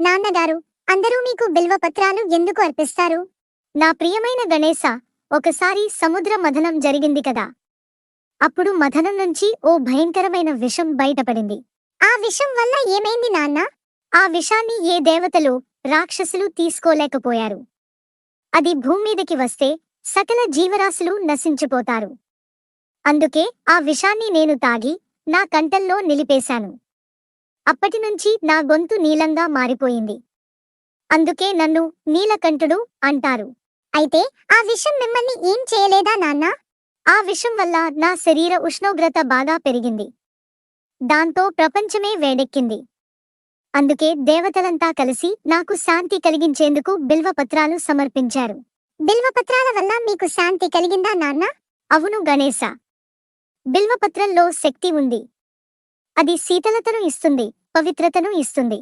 నాన్నగారు అందరూ మీకు బిల్వపత్రాలు ఎందుకు అర్పిస్తారు? నా ప్రియమైన గణేశ ఒకసారి సముద్ర మథనం జరిగింది కదా. అప్పుడు మథనం నుంచి ఓ భయంకరమైన విషం బయటపడింది. ఆ విషం వల్ల ఏమైంది నాన్న? ఆ విషాన్ని ఏ దేవతలు రాక్షసులు తీసుకోలేకపోయారు? అది భూమ్మీదకి వస్తే సకల జీవరాశులు నశించిపోతారు. అందుకే ఆ విషాన్ని నేను తాగి నా కంటల్లో నిలిపేశాను. అప్పటినుంచి నా గొంతు నీలంగా మారిపోయింది. అందుకే నన్ను నీలకంఠుడు అంటారు. అయితే ఆ విషం మిమ్మల్ని ఏం చేయలేదా నాన్నా? ఆ విషం వల్ల నా శరీర ఉష్ణోగ్రత బాగా పెరిగింది. దాంతో ప్రపంచమే వేడెక్కింది. అందుకే దేవతలంతా కలిసి నాకు శాంతి కలిగించేందుకు బిల్వపత్రాలు సమర్పించారు. బిల్వపత్రాల వల్ల మీకు శాంతి కలిగిందా నాన్న? అవును గణేశ. బిల్వపత్రంలో శక్తి ఉంది. అది శీతలతను ఇస్తుంది పవిత్రతను ఇస్తుంది.